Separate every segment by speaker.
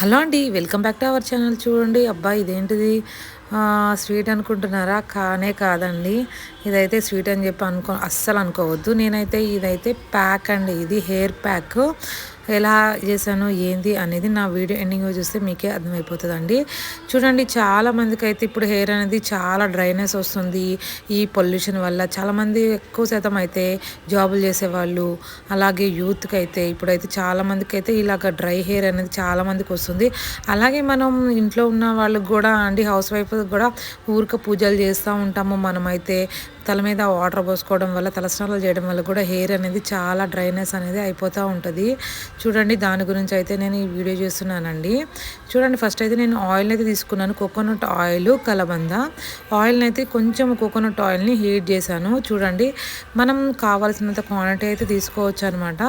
Speaker 1: Hello అండి welcome back to our channel చూడండి. అబ్బా ఇదేంటిది? స్వీట్ అనుకుంటున్నారా? కానే కాదండి. ఇదైతే స్వీట్ అని చెప్పి అనుకో అస్సలు అనుకోవద్దు. నేనైతే ఇదైతే ప్యాక్ అండి. ఇది హెయిర్ ప్యాక్. ఎలా చేశాను ఏంది అనేది నా వీడియో ఎండింగ్ చూస్తే మీకే అర్థమైపోతుందండి. చూడండి చాలామందికి అయితే ఇప్పుడు హెయిర్ అనేది చాలా డ్రైనెస్ వస్తుంది. ఈ పొల్యూషన్ వల్ల చాలామంది ఎక్కువ శాతం అయితే జాబులు చేసేవాళ్ళు అలాగే యూత్కి అయితే ఇప్పుడైతే చాలా మందికి అయితే ఇలాగ డ్రై హెయిర్ అనేది చాలామందికి వస్తుంది. అలాగే మనం ఇంట్లో ఉన్న వాళ్ళకి కూడా అండి హౌస్ వైఫ్ కూడా ఊరిక పూజలు చేస్తూ ఉంటాము. మనమైతే తల మీద వాటర్ పోసుకోవడం వల్ల తలస్నానాలు చేయడం వల్ల కూడా హెయిర్ అనేది చాలా డ్రైనెస్ అనేది అయిపోతూ ఉంటుంది. చూడండి దాని గురించి అయితే నేను ఈ వీడియో చేస్తున్నానండి. చూడండి ఫస్ట్ అయితే నేను ఆయిల్ అయితే తీసుకున్నాను. కోకోనట్ ఆయిల్ కలబంద. ఆయిల్ని అయితే కొంచెం కోకోనట్ ఆయిల్ని హీట్ చేశాను. చూడండి మనం కావాల్సినంత క్వాంటిటీ అయితే తీసుకోవచ్చు అనమాట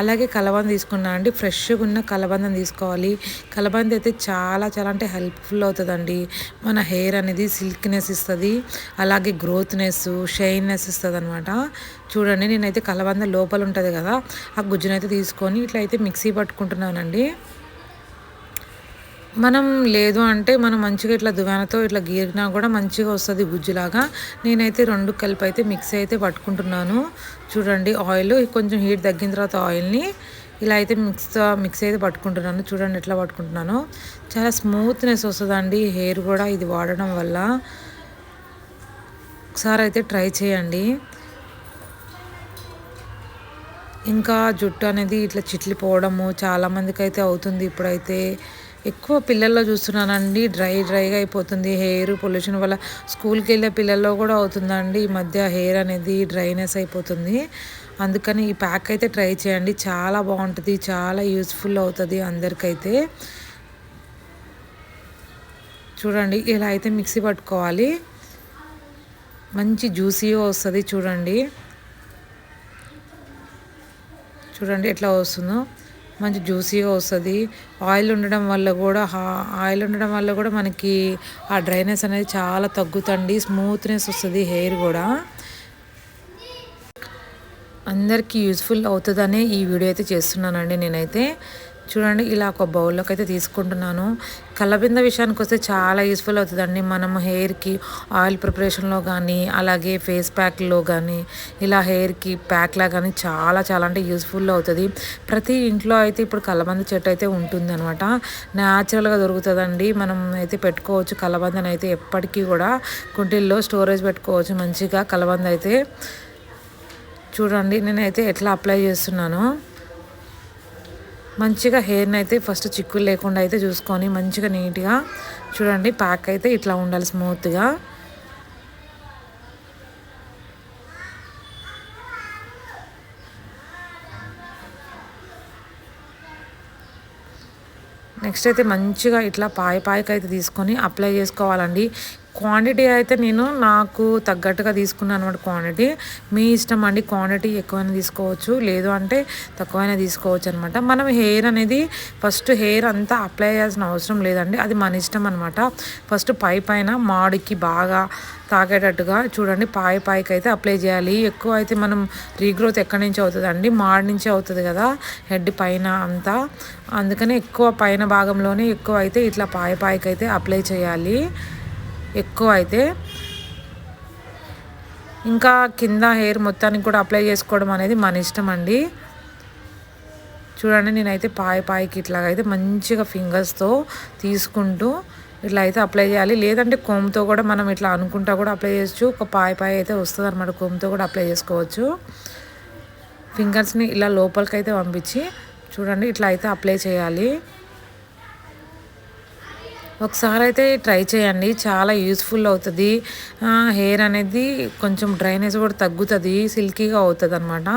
Speaker 1: అలాగే కలబంద తీసుకున్నా అండి ఫ్రెష్గా ఉన్న కలబందం తీసుకోవాలి. కలబంద అయితే చాలా చాలా అంటే హెల్ప్ఫుల్ అవుతుందండి. మన హెయిర్ అనేది సిల్క్నెస్ ఇస్తుంది. అలాగే గ్రోత్నెస్ షైన్నెస్ ఇస్తుంది అనమాట చూడండి నేనైతే కలబంద లోపల ఉంటుంది కదా ఆ గుజ్జునైతే తీసుకొని ఇట్లా అయితే మిక్సీ పట్టుకుంటున్నానండి. మనం లేదు అంటే మనం మంచిగా ఇట్లా దువ్వానతో ఇట్లా గీరినా కూడా మంచిగా వస్తుంది గుజ్జులాగా. నేనైతే రెండు కలిపి అయితే మిక్సీ అయితే పట్టుకుంటున్నాను. చూడండి ఆయిల్ కొంచెం హీట్ తగ్గిన తర్వాత ఆయిల్ని ఇలా అయితే మిక్స్ మిక్స్ అయితే పట్టుకుంటున్నాను. చూడండి ఎట్లా పట్టుకుంటున్నాను. చాలా స్మూత్నెస్ వస్తుందండి హెయిర్ కూడా ఇది వాడడం వల్ల. ఒకసారి అయితే ట్రై చేయండి. ఇంకా జుట్టు అనేది ఇట్లా చిట్లిపోవడము చాలామందికి అయితే అవుతుంది ఇప్పుడైతే. ఎక్కువ పిల్లల్లో చూస్తున్నానండి డ్రై డ్రైగా అయిపోతుంది హెయిర్ పొల్యూషన్ వల్ల. స్కూల్కి వెళ్ళే పిల్లల్లో కూడా అవుతుందండి ఈ మధ్య హెయిర్ అనేది డ్రైనెస్ అయిపోతుంది. అందుకని ఈ ప్యాక్ అయితే ట్రై చేయండి చాలా బాగుంటుంది చాలా యూస్ఫుల్ అవుతుంది అందరికైతే. చూడండి ఇలా అయితే మిక్సీ పట్టుకోవాలి. మంచి జ్యూసీగా వస్తుంది చూడండి. చూడండి ఎట్లా వస్తుందో. మంచి జ్యూసీగా వస్తుంది. ఆయిల్ ఉండడం వల్ల కూడా ఆయిల్ ఉండడం వల్ల కూడా మనకి ఆ డ్రైనెస్ అనేది చాలా తగ్గుతుంది స్మూత్నెస్ వస్తుంది హెయిర్ కూడా. అందరికీ యూస్ఫుల్ అవుతుందనే ఈ వీడియో అయితే చేస్తున్నానండి నేనైతే. చూడండి ఇలా ఒక బౌల్లోకి అయితే తీసుకుంటున్నాను. కలబింద విషయానికి వస్తే చాలా యూస్ఫుల్ అవుతుందండి. మనం హెయిర్కి ఆయిల్ ప్రిపరేషన్లో కానీ అలాగే ఫేస్ ప్యాక్లో కానీ ఇలా హెయిర్కి ప్యాక్లా కానీ చాలా చాలా అంటే యూస్ఫుల్ అవుతుంది. ప్రతి ఇంట్లో అయితే ఇప్పుడు కలబంద చెట్టు అయితే ఉంటుంది అనమాట న్యాచురల్గా దొరుకుతుందండి. మనం అయితే పెట్టుకోవచ్చు కలబందని అయితే ఎప్పటికీ కూడా. కుంటిల్లో స్టోరేజ్ పెట్టుకోవచ్చు మంచిగా కలబంద అయితే. చూడండి నేనైతే ఎట్లా అప్లై చేస్తున్నాను. మంచిగా హెయిర్ని అయితే ఫస్ట్ చిక్కులు లేకుండా అయితే చూసుకొని మంచిగా నీట్గా చూడండి ప్యాక్ అయితే ఇట్లా ఉండాలి స్మూత్గా నెక్స్ట్ అయితే మంచిగా ఇట్లా పాయ పాయకి అయితే తీసుకొని అప్లై చేసుకోవాలండి. క్వాంటిటీ అయితే నేను నాకు తగ్గట్టుగా తీసుకున్నాను అనమాట క్వాంటిటీ. మీ ఇష్టం అండి క్వాంటిటీ ఎక్కువైనా తీసుకోవచ్చు లేదు అంటే తక్కువైనా తీసుకోవచ్చు అనమాట మనం హెయిర్ అనేది ఫస్ట్ హెయిర్ అంతా అప్లై చేయాల్సిన అవసరం లేదండి. అది మన ఇష్టం అనమాట ఫస్ట్ పై పైన మాడికి బాగా తాగేటట్టుగా చూడండి. పాయ పాయకి అయితే అప్లై చేయాలి. ఎక్కువ అయితే మనం రీగ్రోత్ ఎక్కడి నుంచి అవుతుందండి? మాడి నుంచి అవుతుంది కదా హెడ్ పైన అంతా. అందుకని ఎక్కువ పైన భాగంలోనే ఎక్కువ అయితే ఇట్లా పాయ పాయకి అయితే అప్లై చేయాలి. ఎక్కువ అయితే ఇంకా కింద హెయిర్ మొత్తానికి కూడా అప్లై చేసుకోవడం అనేది మన ఇష్టం అండి. చూడండి నేనైతే పాయ పాయకి ఇట్లాగైతే మంచిగా ఫింగర్స్తో తీసుకుంటూ ఇట్లా అయితే అప్లై చేయాలి. లేదంటే కోమ్తో కూడా మనం ఇట్లా అనుకుంటా కూడా అప్లై చేయొచ్చు. ఒక పాయ పాయ అయితే వస్తుంది అనమాట కోమ్తో కూడా అప్లై చేసుకోవచ్చు. ఫింగర్స్ని ఇలా లోపలికి అయితే పంపించి చూడండి ఇట్లా అయితే అప్లై చేయాలి. ఒకసారి అయితే ట్రై చేయండి. చాలా యూస్ఫుల్ అవుతుంది. హెయిర్ అనేది కొంచెం డ్రైనేజ్ కూడా తగ్గుతుంది. సిల్కీగా అవుతుంది అనమాట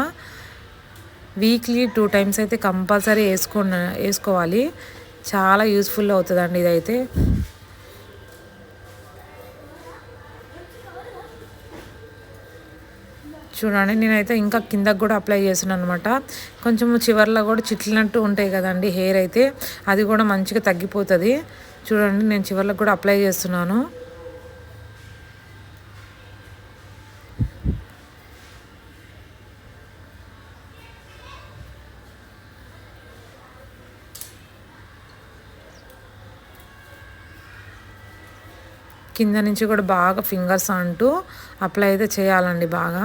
Speaker 1: వీక్లీ టూ టైమ్స్ అయితే కంపల్సరీ వేసుకో వేసుకోవాలి. చాలా యూస్ఫుల్ అవుతుందండి ఇదైతే. చూడండి నేనైతే ఇంకా కిందకు కూడా అప్లై చేస్తున్నాను అనమాట కొంచెం చివర్లో కూడా చిట్లినట్టు ఉంటాయి కదండి హెయిర్ అయితే. అది కూడా మంచిగా తగ్గిపోతుంది. చూడండి నేను చివరికి కూడా అప్లై చేస్తున్నాను. కింద నుంచి కూడా బాగా ఫింగర్స్ అంటూ అప్లై అయితే చేయాలండి బాగా.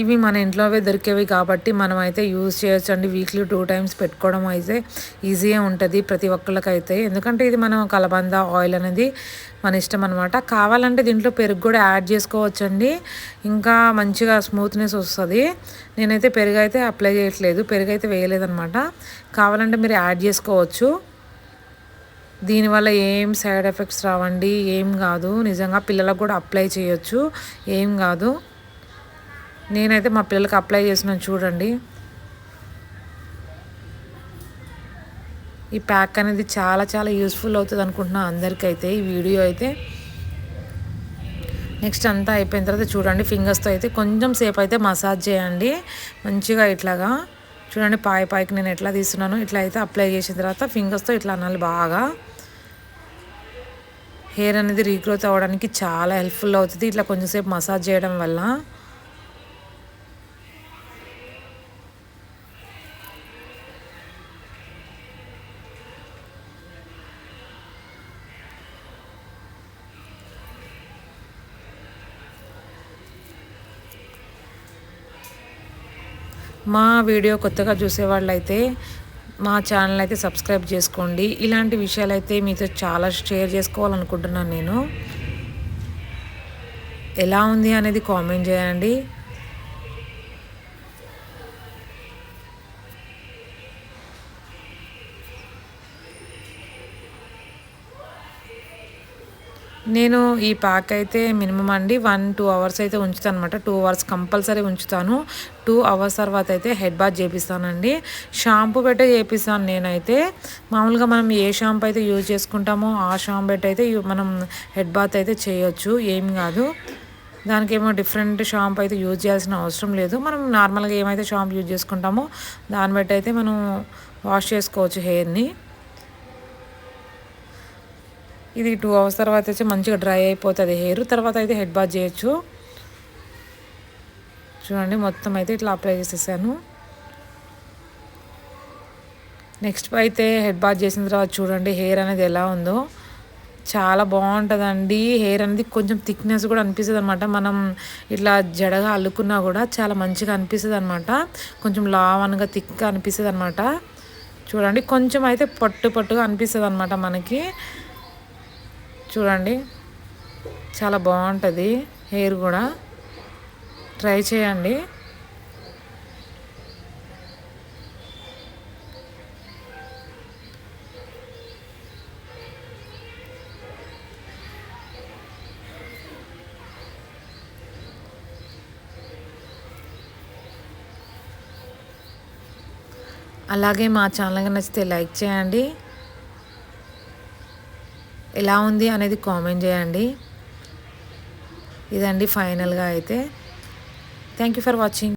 Speaker 1: ఇవి మన ఇంట్లోవే దొరికేవి కాబట్టి మనం అయితే యూజ్ చేయొచ్చు అండి వీక్లీ టూ టైమ్స్ పెట్టుకోవడం అయితే ఈజీగా ఉంటుంది ప్రతి ఒక్కళ్ళకైతే. ఎందుకంటే ఇది మనం కలబంద ఆయిల్ అనేది మన ఇష్టం అనమాట కావాలంటే దీంట్లో పెరుగు కూడా యాడ్ చేసుకోవచ్చండి. ఇంకా మంచిగా స్మూత్నెస్ వస్తుంది. నేనైతే పెరుగు అయితే అప్లై చేయట్లేదు. పెరుగు అయితే వేయలేదనమాట కావాలంటే మీరు యాడ్ చేసుకోవచ్చు. దీనివల్ల ఏం సైడ్ ఎఫెక్ట్స్ రావండి? ఏం కాదు. నిజంగా పిల్లలకు కూడా అప్లై చేయొచ్చు. ఏం కాదు. నేనైతే మా పిల్లలకి అప్లై చేసినాను చూడండి. ఈ ప్యాక్ అనేది చాలా చాలా యూస్ఫుల్ అవుతుంది అనుకుంటున్నా అందరికైతే ఈ వీడియో అయితే. నెక్స్ట్ అంతా అయిపోయిన తర్వాత చూడండి ఫింగర్స్తో అయితే కొంచెం సేపు అయితే మసాజ్ చేయండి. మంచిగా ఇట్లాగా చూడండి పాయ పాయకి నేను ఎట్లా తీస్తున్నాను ఇట్లా అయితే అప్లై చేసిన తర్వాత ఫింగర్స్తో ఇట్లా అనాలి బాగా. హెయిర్ అనేది రీగ్రోత్ అవ్వడానికి చాలా హెల్ప్ఫుల్ అవుతుంది. ఇట్లా కొంచెంసేపు మసాజ్ చేయడం వల్ల. మా వీడియో కొత్తగా చూసేవాళ్ళు అయితే మా ఛానల్ అయితే సబ్స్క్రైబ్ చేసుకోండి. ఇలాంటి విషయాలు అయితే మీతో చాలా షేర్ చేసుకోవాలనుకుంటున్నాను నేను. ఎలా ఉంది అనేది కామెంట్ చేయండి. నేను ఈ ప్యాక్ అయితే మినిమం అండి వన్ టూ అవర్స్ అయితే ఉంచుతాను అనమాట టూ అవర్స్ కంపల్సరీ ఉంచుతాను. టూ అవర్స్ తర్వాత అయితే హెడ్ బాత్ చేపిస్తానండి. షాంపూ పెట్టే చేపిస్తాను నేనైతే. మామూలుగా మనం ఏ షాంపూ అయితే యూజ్ చేసుకుంటామో ఆ షాంపూ పెట్టి అయితే మనం హెడ్ బాత్ అయితే చేయొచ్చు. ఏం కాదు. దానికి ఏమో డిఫరెంట్ షాంపూ అయితే యూజ్ చేయాల్సిన అవసరం లేదు. మనం నార్మల్గా ఏమైతే షాంపూ యూజ్ చేసుకుంటామో దాన్ని బట్టి అయితే మనం వాష్ చేసుకోవచ్చు హెయిర్ని ఇది టూ అవర్స్ తర్వాత వచ్చి మంచిగా డ్రై అయిపోతుంది హెయిర్. తర్వాత అయితే హెడ్ బాత్ చేయొచ్చు. చూడండి మొత్తం అయితే ఇట్లా అప్లై చేసేసాను. నెక్స్ట్ అయితే హెడ్ బాత్ చేసిన తర్వాత చూడండి హెయిర్ అనేది ఎలా ఉందో. చాలా బాగుంటుందండి. హెయిర్ అనేది కొంచెం థిక్నెస్ కూడా అనిపిస్తుంది అనమాట మనం ఇట్లా జడగా అల్లుకున్నా కూడా చాలా మంచిగా అనిపిస్తుంది అనమాట కొంచెం లావన్గా థిక్గా అనిపిస్తుంది అనమాట చూడండి కొంచెం అయితే పట్టు పట్టుగా అనిపిస్తుంది అనమాట మనకి. చూడండి. చాలా బాగుంటుంది. హెయిర్ కూడా. ట్రై చేయండి. అలాగే మా ఛానల్గా నచ్చితే లైక్ చేయండి. ఎలా ఉంది అనేది కామెంట్ చేయండి. ఇదండి ఫైనల్గా అయితే. Thank you for watching.